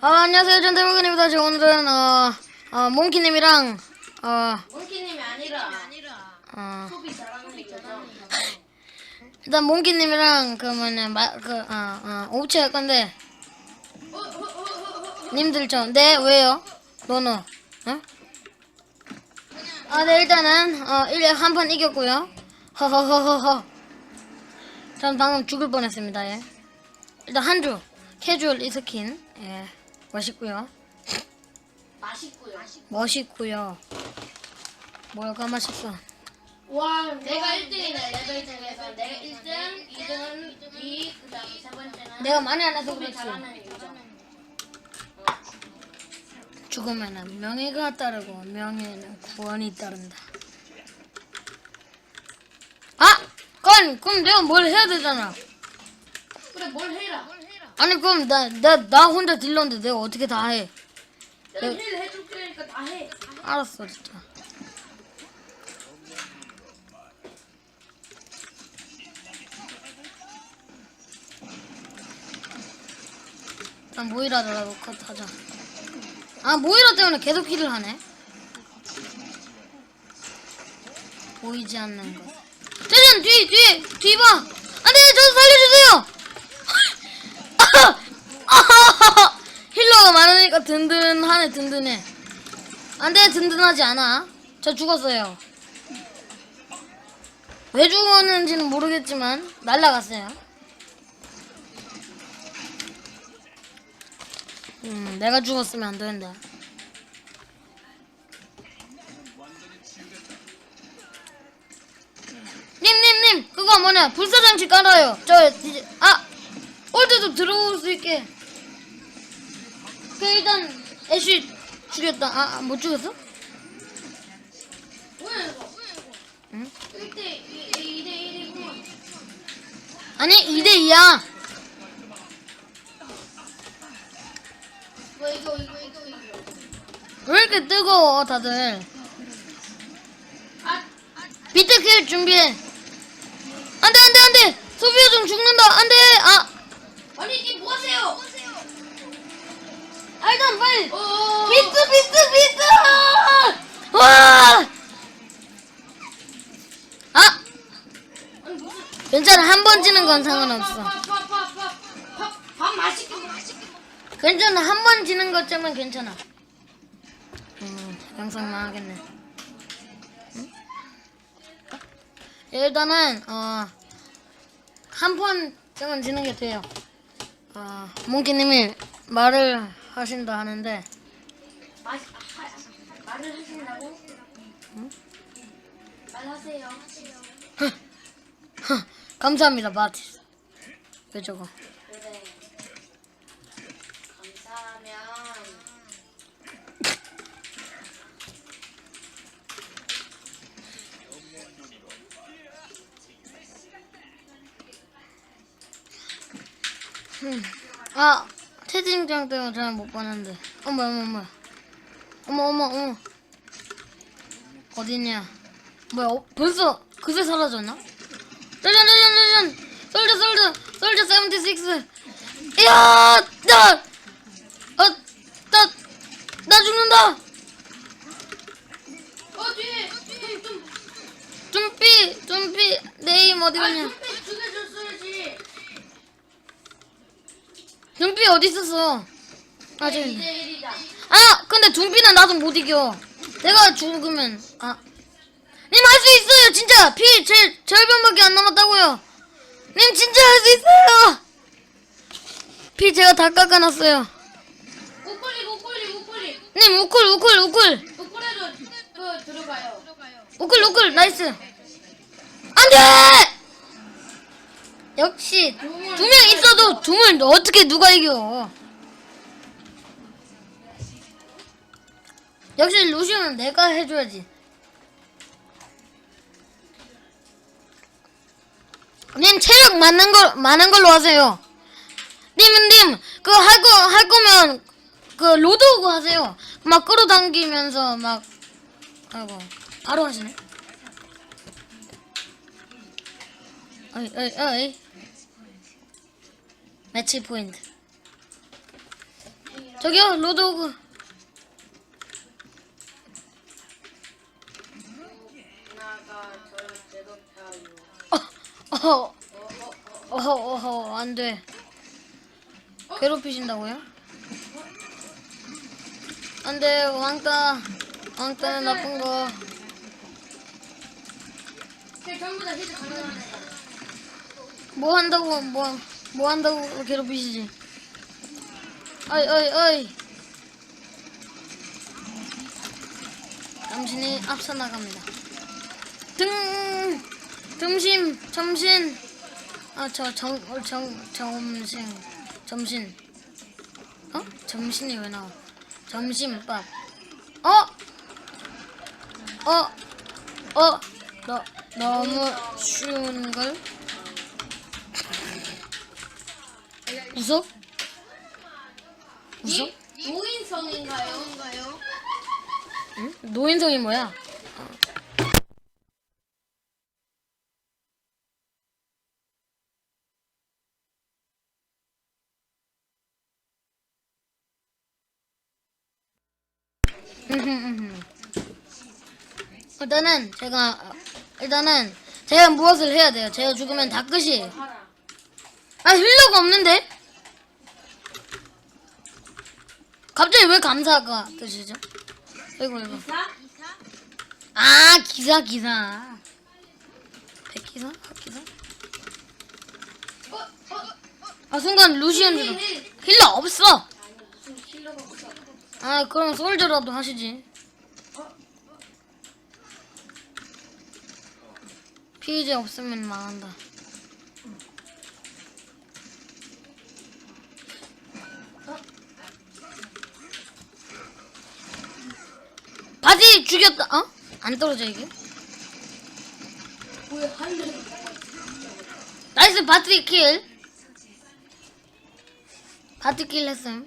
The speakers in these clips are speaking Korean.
아, 안녕하세요. 전 대목입니다. 저 오늘은 어, 어 몽키님이랑 어, 몽키님이 아니라 어 소비 잘하는 거죠. 일단 몽키님이랑 그 뭐냐 마 그 어, 어, 오브체 할 건데 님들 좀 네 왜요? 너는 어? 아, 네 일단은 어 1회 한판 이겼고요. 허허허허허. 전 방금 죽을 뻔했습니다. 예. 일단 한주 캐주얼 이스킨 예 멋있고요. 맛있고요. 멋있고요. 뭐가 맛있어? 와, 내가 1등이네 레벨 중에서 내가 1등, 2등은 2, 그다음 세 번째는 내가 많이 안 해서 소비 그렇지. 잘하는. 죽으면은 명예가 따르고 명예는 구원이 따른다. 아! 그럼 그럼 내가 뭘 해야 되잖아. 그래 뭘 해라. 아니 그럼 나 나 나 혼자 딜러인데 내가 어떻게 다 해? 내가 힐 해줄 테니까 다 해. 알았어 진짜. 난 모이라더라도 컷하자. 아 모이라 때문에 계속 킬을 하네. 보이지 않는 것. 짜잔 뒤 뒤에 뒤 봐. 안돼 저 살려주세요. 아하하하. 힐러가 많으니까 든든하네 든든해. 안돼 든든하지 않아. 저 죽었어요. 왜 죽었는지는 모르겠지만 날라갔어요. 음, 내가 죽었으면 안 되는데. 님님님 그거 뭐냐 불사장치 깔아요. 저 이제 아 올드도 들어올 수 있게. 그 일단 애쉬 죽였다. 아못 죽였어? 뭐야 이거? 응? 1대 2대 1이구만. 아니 2대 2야. 뭐 이거 이거 이거 이거. 왜 이렇게 뜨거워 다들? 아, 비트킬 준비해. 안 돼 안 돼 안 돼. 소비오 좀 죽는다. 안 돼. 아 아니 니 뭐하세요? 아, 일단 빨리. 어. 비트 비트 비트. 와. 아 아니 무슨 괜찮아 한 번 지는 건 상관없어. 밥 밥 밥밥 맛있게 맛있게. 괜찮아 한 번 지는 것쯤은 괜찮아. 음 영상 망하겠네. 응? 일단은 어 한 번쯤은 지는 게 돼요. 어 몽키님이 말을 하신다 하는데 맛 하, 말을 하신다고? 말하세요. 감사합니다 마티스. 왜 저거? 그래. 감사하면 아 채팅창 때문에 잘 못 봤는데. 어머 어머 어머. 어머 어머 어머. 어딨냐? 뭐야? 어, 벌써 그새 사라졌나? 짜잔 짜잔 짜잔. 솔저 솔저 솔저 76. 이야 나. 어 나 나 죽는다. 어 뒤에 좀좀 좀비 좀비 네임 어디 갔냐? 좀비 죽여줬어야지. 좀비 어디 있었어? 아 저기. 2대 1이다. 아 근데 둠비는 나도 못 이겨. 내가 죽으면 아 님 할 수 있어요 진짜. 피 제 절반밖에 안 남았다고요. 님 진짜 할 수 있어요. 피 제가 다 깎아놨어요. 우클릭 우클릭 우클릭. 님 우쿨 우쿨 우쿨 우클에도 그 들어가요. 우쿨 우쿨 나이스. 안돼 역시 두 명 있어도 둠을 어떻게 누가 이겨 역시 루시오는 내가 해줘야지 님 체력 많은 걸 많은 걸로 하세요. 님은 님그할거할 거면 그 로드 오고 하세요. 막 끌어당기면서 막 아이고 바로 하시네. 어이 어이 어이 매치 포인트. 저기요 로드 오그 저를 괴롭혀요. 어허 어허 어허 안 돼 괴롭히신다고요? 안 돼 왕따 왕따는 나쁜 거 그. 뭐 한다고 뭐, 뭐 한다고 괴롭히시지? 어이 어이 어이. 당신이 앞서 나갑니다. 등 등심 점심. 아저정정 점심 점심. 어? 점심이 왜 나와? 점심밥. 어 어 어? 너 너무 쉬운 걸 웃어? 웃어? 노인성인가요? 응? 노인성이 뭐야? 일단은 제가 일단은 제가 무엇을 해야 돼요? 제가 죽으면 다 끝이에요. 하라. 아 힐러가 없는데? 갑자기 왜 감사가 뜨시죠? 이거 이거. 사? 아 기사 기사. 백기사? 어? 아 순간 루시언 줄 힐. 힐러 없어. 아 그럼 솔저라도 하시지. 피이제 없으면 망한다. 바지 죽였다. 어? 안 떨어져 이게? 나이스 바트리 킬. 바트 킬 했음.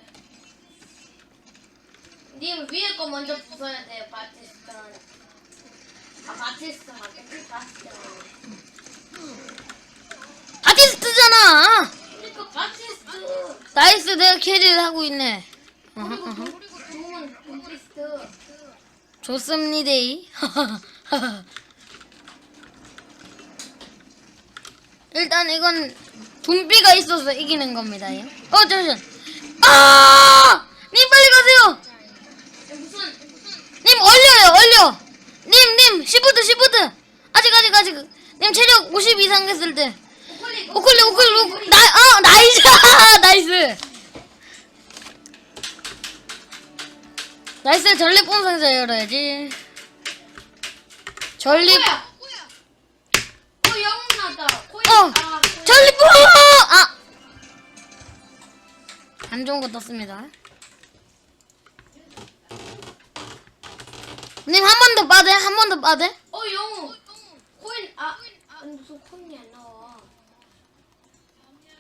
님 위에 거 먼저 부숴야 돼요. 바티스타는. 아 바티스타 맞겠지? 바티스타. 바티스트잖아. 그러니까 바티스타. 나이스 내가 캐리를 하고 있네. 그리고. 도- 그리고 도움은 바티스타. 좋습니다. 일단 이건 둠비가 있어서 이기는 겁니다. 예. 어 잠시만. 아! 님 빨리 가세요. 님 얼려요 얼려. 님님 시프트 시프트. 아직 아직 아직. 님 체력 50 이상 했을 때. 오클리 오클리 오클리. 나 어 나이스 나이스. 나이스 전립 본상자 열어야지. 전립 뭐야? 어 영웅 나다. 코인. 어 아, 코인. 본 아. 안 좋은 거 떴습니다. 님 한 번 더 빠대 한 번 더 빠대. 어 영웅. 코인 아 무슨 코인이 안 나와.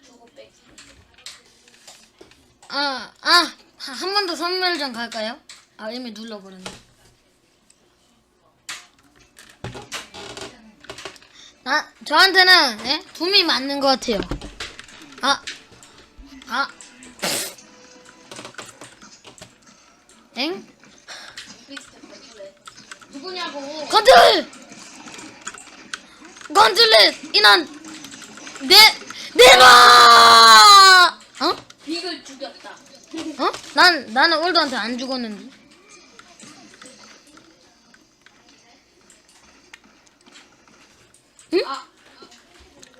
저거 백. 아, 아, 한 번 더 선멸전 갈까요? 아, 이미 눌러버렸네. 나, 저한테는, 예? 둠이 맞는 것 같아요. 아, 아. 엥? 누구냐고. 컨트롤! 컨트롤! 이난, 내, 내놔! 어? 빅을 죽였다. 어? 난 나는 올드한테 안 죽었는데. 응? 아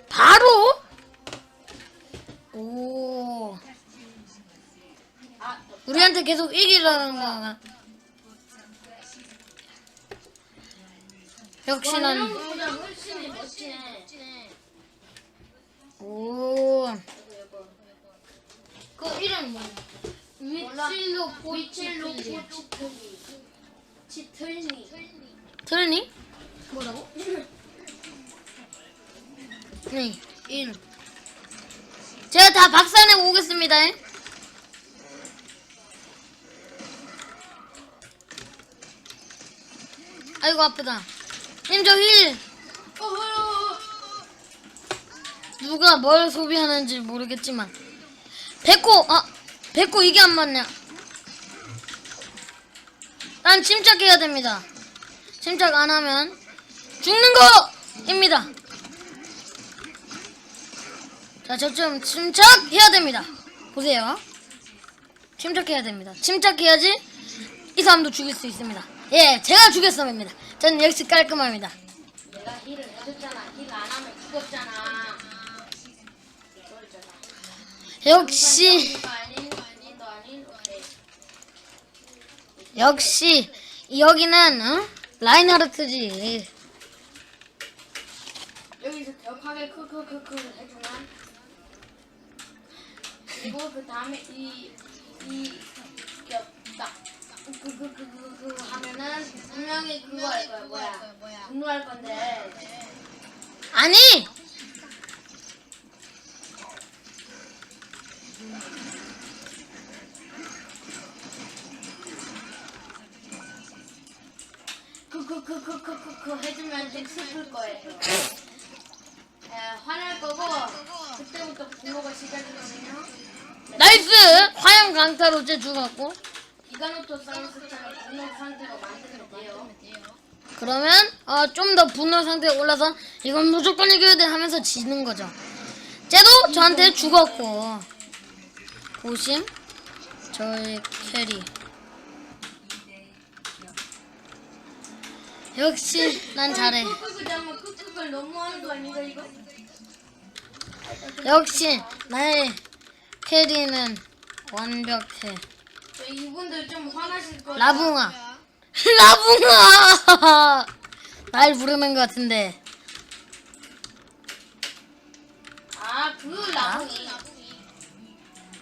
바로? 오. 아. 우리한테 계속 이기라는 거가. 역시 난. 오. 그 이름 뭐야? 위칠로 보이칠로. 치틀니. 틀니? 뭐라고? 네, 1. 제가 다 박살내고 오겠습니다. 아이고 아프다. 님 저 힐. 어, 어, 어. 누가 뭘 소비하는지 모르겠지만. 백호 아 백호 이게 안 맞냐? 난 침착해야 됩니다. 침착 안 하면 죽는 거 입니다. 자, 저 좀 침착해야 됩니다. 보세요. 침착해야 됩니다. 침착해야지 이 사람도 죽일 수 있습니다. 예, 제가 죽였습니다. 저는 역시 깔끔합니다. 내가 힐을 해줬잖아. 힐 안 하면 죽었잖아. 역시. 역시 여기는 어? 라인하르트지. 여기서 격하게 크크크크 해주면 그리고 그 다음에 이이 겹다 그그 그 그 하면은 분명히 그거 할 거야 뭐야? 분노할 건데. 아니! 그 그 그 그 그 그 해주면 좀 슬플 거예요. 에, 화낼 거고 분노가. 나이스 화염 강타로 제 죽었고 기가노토 사우루스처럼 분노 상태로 만들면 돼요. 그러면 어, 좀 더 분노 상태에 올라서 이건 무조건 이겨야 돼 하면서 지는 거죠. 쟤도 저한테 죽었고 보심 저의 캐리 역시 난 잘해. 너무하는 거 아닌가 이거? 역시 나의 캐리는 완벽해. 저 이분들 좀 화나실 거예요. 라붕아. 라붕아! 날 부르는 것 같은데. 아 그 라붕이.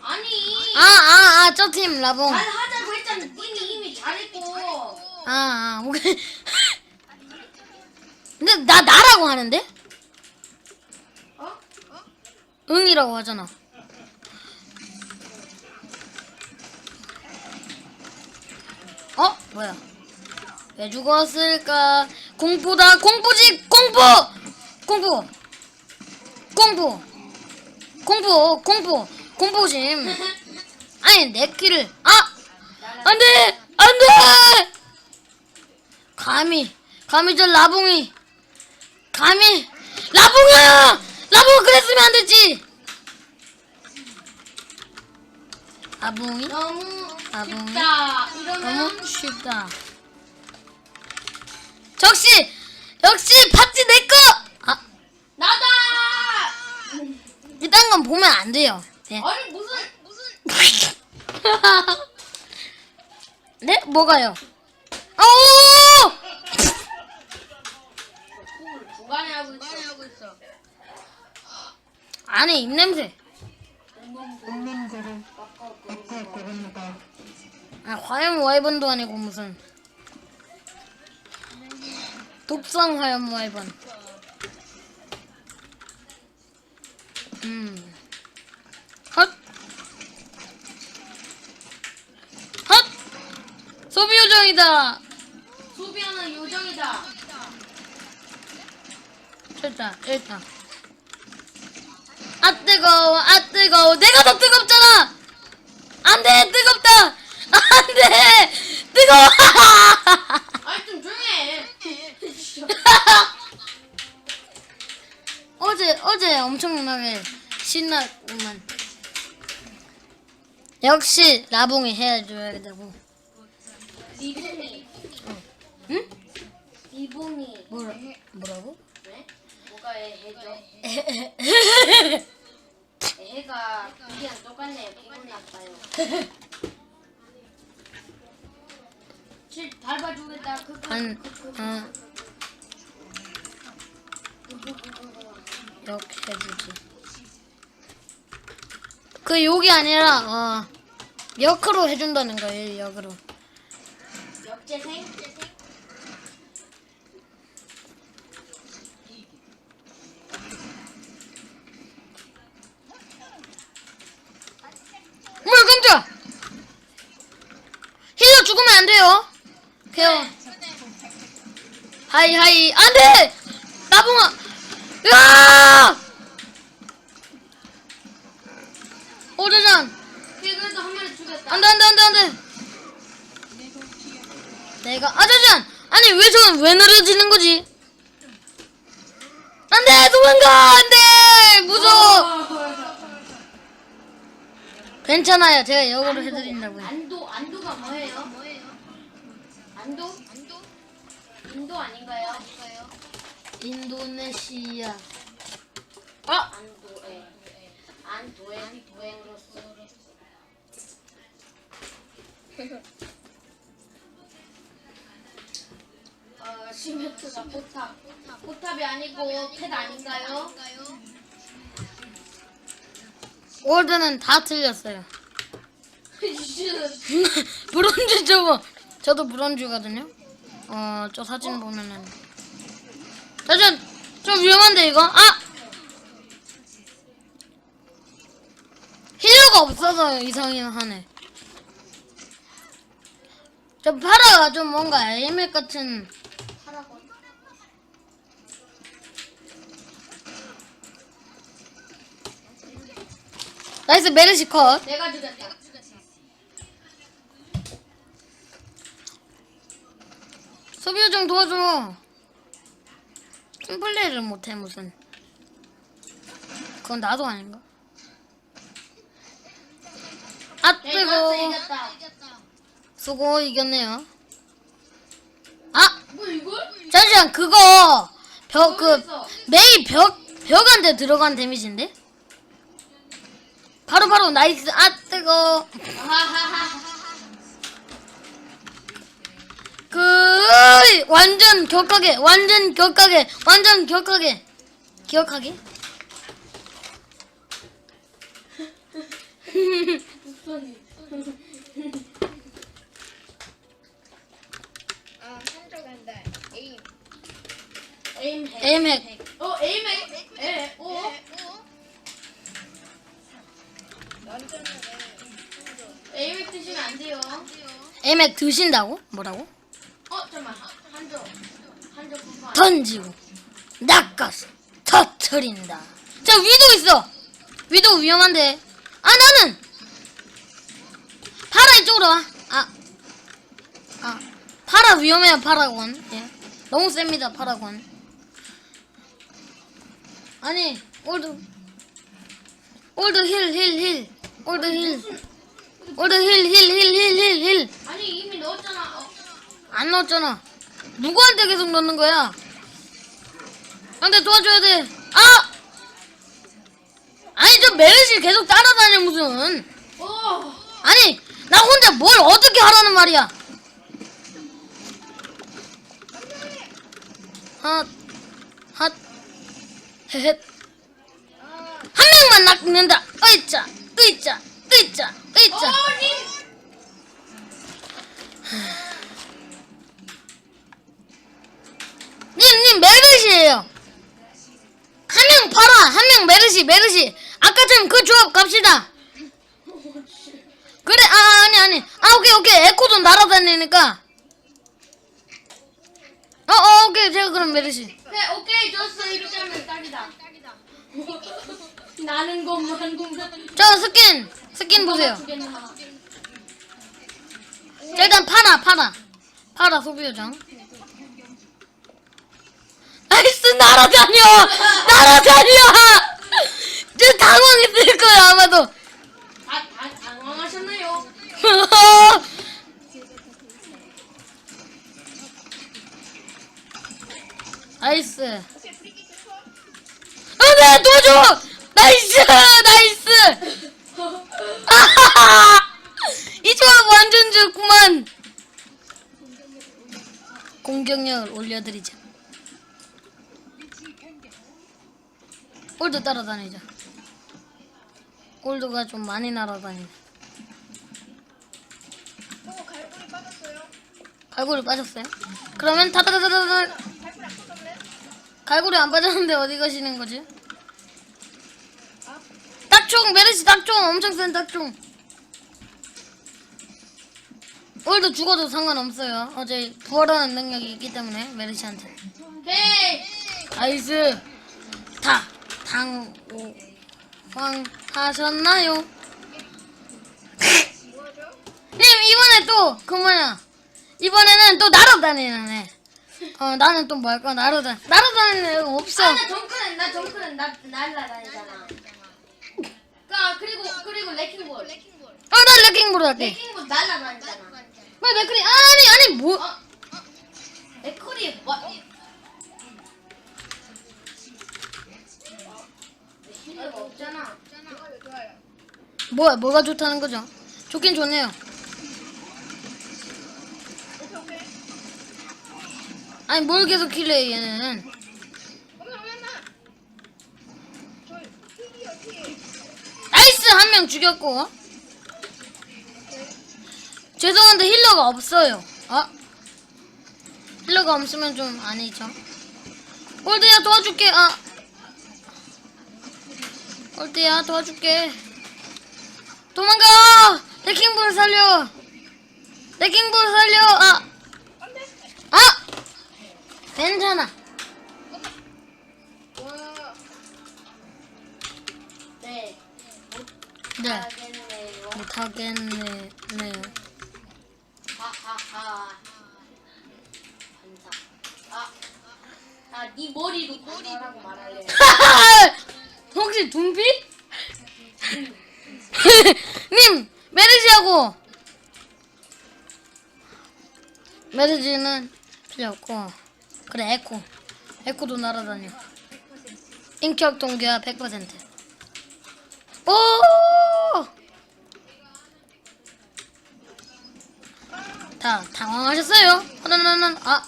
아니. 아, 아, 아, 저 팀 라붕. 잘 하자고 했잖아. 니는 이미 잘했고. 아, 아, 오케이. 근데 나 나라고 하는데? 어? 응이라고 하잖아. 어? 뭐야? 왜 죽었을까? 공포다, 공포지, 공포! 공포! 공포! 공포, 공포, 공포심. 아니, 내 키를, 아! 안 돼! 안 돼! 감히, 감히 저 라붕이, 감히, 라붕아! 라붕 그랬으면 안 됐지! 라붕이? 너무 라붕이? 쉽다. 이러면 너무 쉽다. 역시, 역시 파티 내 거! 아, 나다. 이딴 건 보면 안 돼요. 네. 아니 무슨 무슨 네? 뭐가요? 오! 쿨 중간에 하고 있어. 안에 입냄새. 아, 화염 와이번도 아니고 무슨. 독성 화염 와이번. 음. 헛! 헛! 소비 요정이다! 소비하는 요정이다. 일단, 일단. 아, 뜨거워, 아, 뜨거워. 내가 더 뜨겁잖아! 안 돼, 뜨겁다! 안 돼! 뜨거워! 아니 좀 조용해. 어제, 어제 엄청나게 신났구만. 역시, 라봉이 해줘야 되고. 리봉이. 응? 리봉이. 뭐라, 뭐라고? 애 해죠? 애가 우리랑 똑같네요. 기분 나빠요. 실 밟아주겠다. 그, 그, 안, 그, 그, 어, 그, 그, 그, 그, 그. 이렇게 해주지. 그 욕이 아니라, 어, 역으로 해준다는 거예요, 역으로. 역재생? 뭘 깜짝! 힐러 죽으면 안 돼요. 개요. 하이 하이 안 돼! 나봉아! 으아! 오르전 그래도 한 마리 죽였다. 안돼 안돼 안돼 안돼. 내가 아 잠시만 아니 왜 저건 왜 느려지는 거지? 안돼 도망가 안돼 무서워 괜찮아요 제가 역으로 해드린다고요 인도네시아. 아 안도에 안도에 도행으로서 어 시멘트가 포탑. 포탑이 아니고 펫 아닌가요? 올드는 다 틀렸어요. 슈. 브론즈 저거 저도 브론즈거든요. 어 저 사진 보면은 짜잔 좀 위험한데 이거? 아! 힐러가 없어서 이상이 하네 저 파라가 좀 뭔가 에이맥 같은. 나이스 메르시 컷. 내가 죽였다 소비 요정 도와줘 팀플레이를 못해 무슨. 그건 나도 아닌가? 아 뜨거. 이겼다 수고 이겼네요. 아! 뭐 이걸? 잠시만 그거! 벽 그. 메이 벽 벽한테 들어간 데미지인데? 바로 바로 나이스. 아 뜨거. 아하하하. 그 완전 격하게 완전 격하게 완전 격하게. 기억하게 아, 한쪽인데 에임. 에임 핵. 에임 핵. 어 에임 핵. 에 오. 완전히 에임 핵 드시면 안 돼요. 에맥 드신다고? 뭐라고? 어 던지고 낚아서 터트린다. 자 위도 있어! 위도 위험한데. 아 나는! 파라 이쪽으로 와 아 아, 파라 위험해요 파라곤. 예. 너무 셉니다 파라곤. 아니 올드 올드 힐 힐 힐. 올드 힐. 올드 힐 힐 힐 힐 힐. 아니 이미 넣었잖아. 어. 안 넣었잖아. 누구한테 계속 넣는 거야? 근데 도와줘야 돼. 아! 아니 저 메르시 계속 따라다녀 무슨? 오. 아니 나 혼자 뭘 어떻게 하라는 말이야? 핫, 핫, 헤헷. 한 명만 낚는다. 에코도 날아다니니까. 어, 어 오케이, 제가 그럼 메르시. 네 오케이 좋았어 이렇게 하면 딱이다 나는 것만 공격 저 스킨, 스킨 보세요. 자, 일단 파라, 파라, 파라 소비요정. 나이스 날아다녀, 날아다녀. 저 당황했을 거야 아마도. 다, 다 당황하셨나요? 나이스. 안돼 도와줘. 나이스 나이스. 이 조합 완전 좋구만. 공격력을 올려드리자. 올드 따라다니자. 올드가 좀 많이 날아다니네. 오, 갈고리 빠졌어요. 그러면 타다다다다. 갈고리 안 빠졌는데 어디 가시는 거지? 딱총 메르시 딱총 엄청 센 딱총 올도 죽어도 상관없어요 어제 부활하는 능력이 있기 때문에 메르시한테 오케이 나이스 다 당황 하셨나요? 뭐죠? 님 이번에 또 그 뭐냐 이번에는 또 날아다니는 애. 어 나는 또 뭐 할까? 날아다니는 애 없어. 아, 나 정크는 나 정크는 나 날라다니잖아. 아 그리고 그리고 레킹볼. 어나 레킹볼 할게. 레킹볼 날라다니잖아. 왜 레킹 아니 아니 뭐? 어? 레콜이 뭐? 힐러가 없잖아. 뭐야 뭐가 좋다는 거죠? 좋긴 좋네요. 아니 뭘 계속 킬래 얘는. 나이스 한 명 죽였고. 죄송한데 힐러가 없어요. 아 힐러가 없으면 좀 아니죠. 골드야 도와줄게. 아 골드야 도와줄게. 도망가. 레킹볼 살려. 레킹볼 살려. 아! 괜찮아. 와, 네. 네. 못하겠네요. 하하하. 반사. 아. 아, 네 머리로 머리라고 말할래. 혹시 둠피? 님 메르지하고 메르지는 필요 없고 그래 에코 에코도 날아다녀 인격 동기화 100% 오! 다 당황하셨어요? 하나나나 아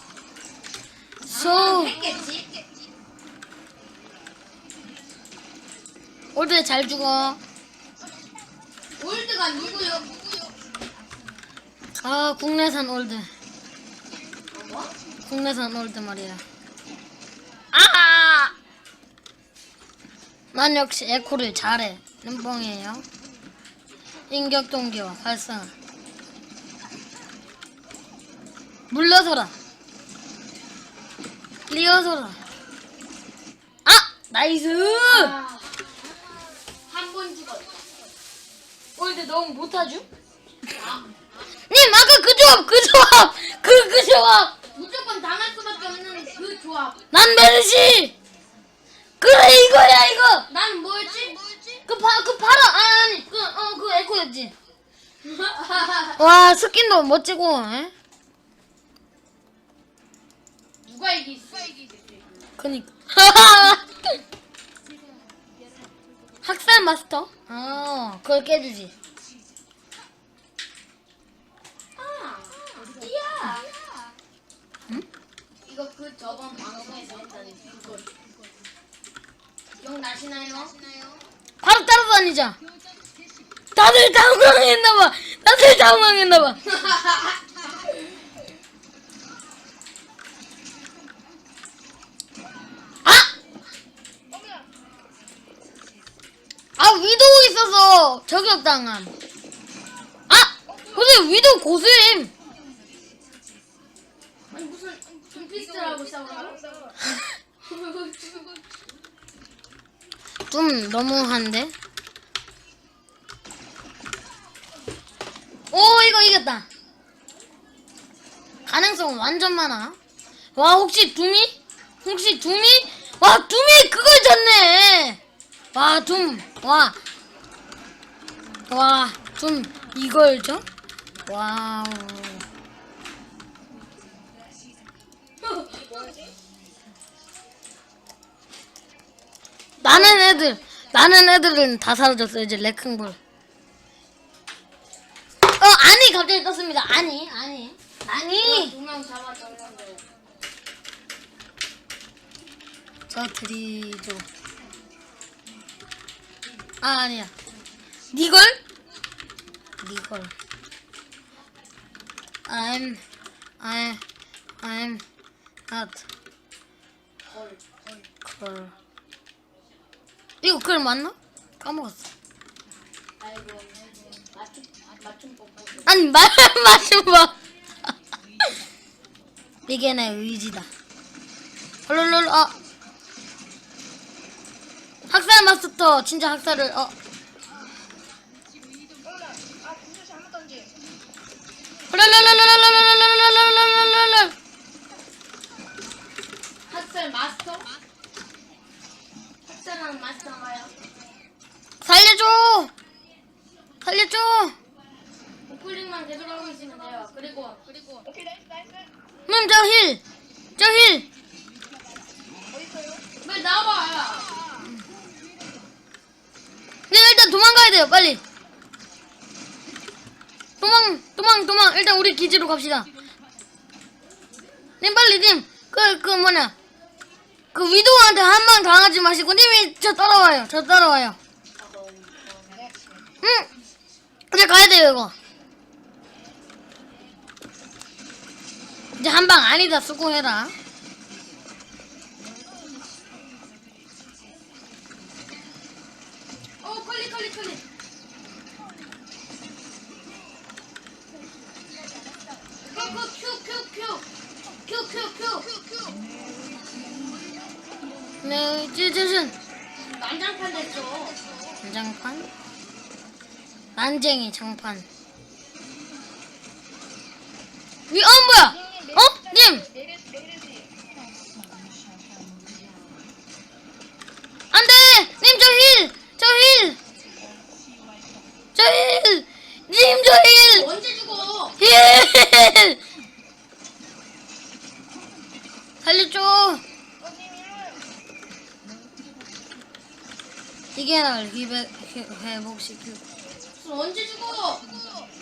소. 했겠지? 올드 잘 죽어. 올드가 누구요? 아 국내산 올드. 뭐? 국내산 올드 말이야. 아! 난 역시 에코를 잘해. 눈뽕이에요. 인격 동기와 활성화. 물러서라. 리어서라. 아! 나이스! 아, 한번 죽었다. 올드 너무 못하죠? 님 아까 그 조합 그 조합 그 그 조합 당할 수밖에 없는 그 조합. 난 메르시 그래 이거야 이거 나는 뭐였지? 그 파 그 파라 아니 그 어 그 에코였지 와 스킨도 멋지고 에? 누가 이기지? 그니까 학살 마스터 어 그걸 깨주지 아, 이야. 응? 이거 그 저번 방송에서 했던 그거. 기억 나시나요? 바로 따라다니자 다들 당황했나봐 다들 당황했나봐 아! 아 위도우 있어서 저격당함 아! 근데 위도우 고수임 좀 너무한데? 오 이거 이겼다. 가능성 완전 많아. 와 혹시 둠이? 혹시 둠이? 와 둠이 그걸 졌네! 와둠와와둠 이걸 져? 와우 나는 애들 나는 애들은 다 사라졌어 이제 레킹볼. 어 아니 갑자기 떴습니다. 아니 아니. 아니. 두명 잡아줬는데. 저 드리죠. 아 아니야. 니걸? 니걸. I'm I I'm not. 헐, 헐. 걸 이거 그걸 맞나? 까먹었어. 아니 말 맞춤법. 이게 내 의지다. 헐롤롤 어. 학살 마스터 진짜 학살을 어. 헐롤롤롤롤롤롤롤롤롤 학살 마스터? 살려줘! 살려줘! 오클링만 계속 하고 있으면 돼요. 그리고 그리고 오케이 나이스 나이스. 음, 저 힐! 저 힐! 어디 빨리 나와봐. 얘 일단 도망가야 돼요, 빨리! 도망, 도망, 도망! 일단 우리 기지로 갑시다. 님, 빨리, 님! 그, 그, 뭐냐. 그 위도우한테 한방 당하지 마시고, 님이 저 따라와요. 저 따라와요. 응! 이제 가야 돼요, 이거. 이제 한 방 아니다, 수고해라. 어 클릭 클릭 클릭. 큐큐큐큐큐큐큐큐 네, 찌찌신. 난장판 됐죠. 난장판? 난쟁이 장판. 위, 어, 뭐야? 어? 님! 내려 내려지. 안 돼! 님, 저 힐! 저 힐! 저 힐! 님, 저 힐! 언제 죽어? 힐! 살려줘! 언니 일로 와요. 이게 날 회복, 회복시키고. 언제 죽어?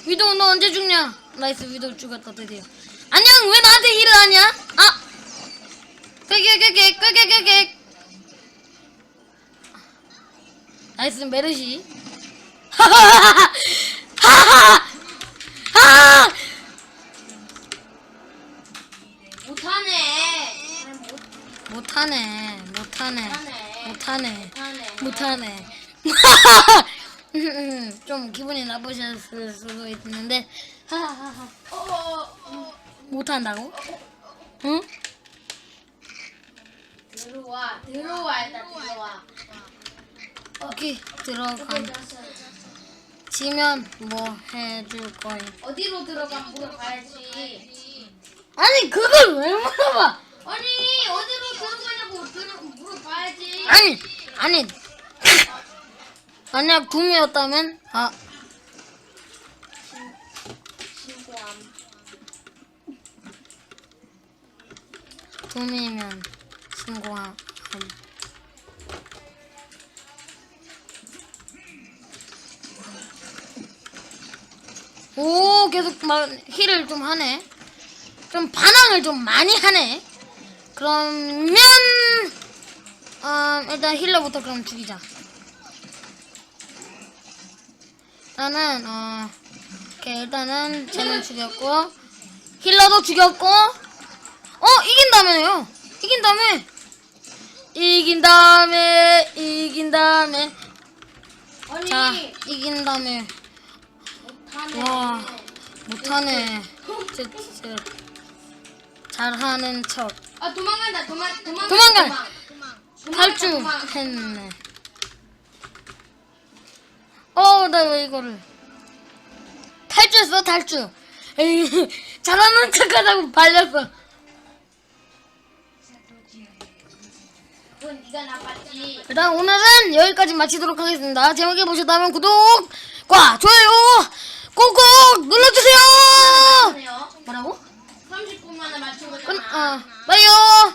위도우 너 언제 죽냐? 나이스 위도우 죽었다 드디어. 안녕 왜 나한테 힐을 하냐? 아! 깨깨깨깨 깨깨깨깨 나이스 메르시. 하하하하 하하하 하하 못하네. 못- 못하네 못하네 못하네. 못하네 못하네. 못하네. 좀 기분이 나쁘셨을 수도 있는데. 못한다고? 응? 들어와. 들어와 일단 들어와. 오케이. 들어갔어. 지면 뭐 해줄 거임? 어디로 들어가 물어봐야지. 아니 그걸 왜 물어봐? 아니 어디로 들어가냐고 들어 물어봐야지. 아니 아니 만약 둠이었다면 아 신고함. 둠이면 신고함. 오 계속 막 힐을 좀 하네. 좀 반항을 좀 많이 하네. 그러면 음, 일단 힐러부터 그럼 죽이자. 일단은 어 오케이 일단은 쟤는 죽였고 힐러도 죽였고 어 이긴 다음에요. 이긴 다음에 이긴 다음에 이긴 다음에 아니 자 이긴 다음에 못하네. 와. 못하네. 저, 저, 잘하는 척. 아 도망간다 도망 도망 도망가. 도망. 탈주했네. 어, 나 왜 이거를. 탈주했어, 탈주. 에이, 잘하는 척 하자고 발렸어. 일단 오늘은 여기까지 마치도록 하겠습니다. 재밌게 보셨다면 구독과 좋아요 꼭꼭 눌러주세요! 뭐라고? 30분 만에 맞춘 끝, 거잖아. 어, 빠이요!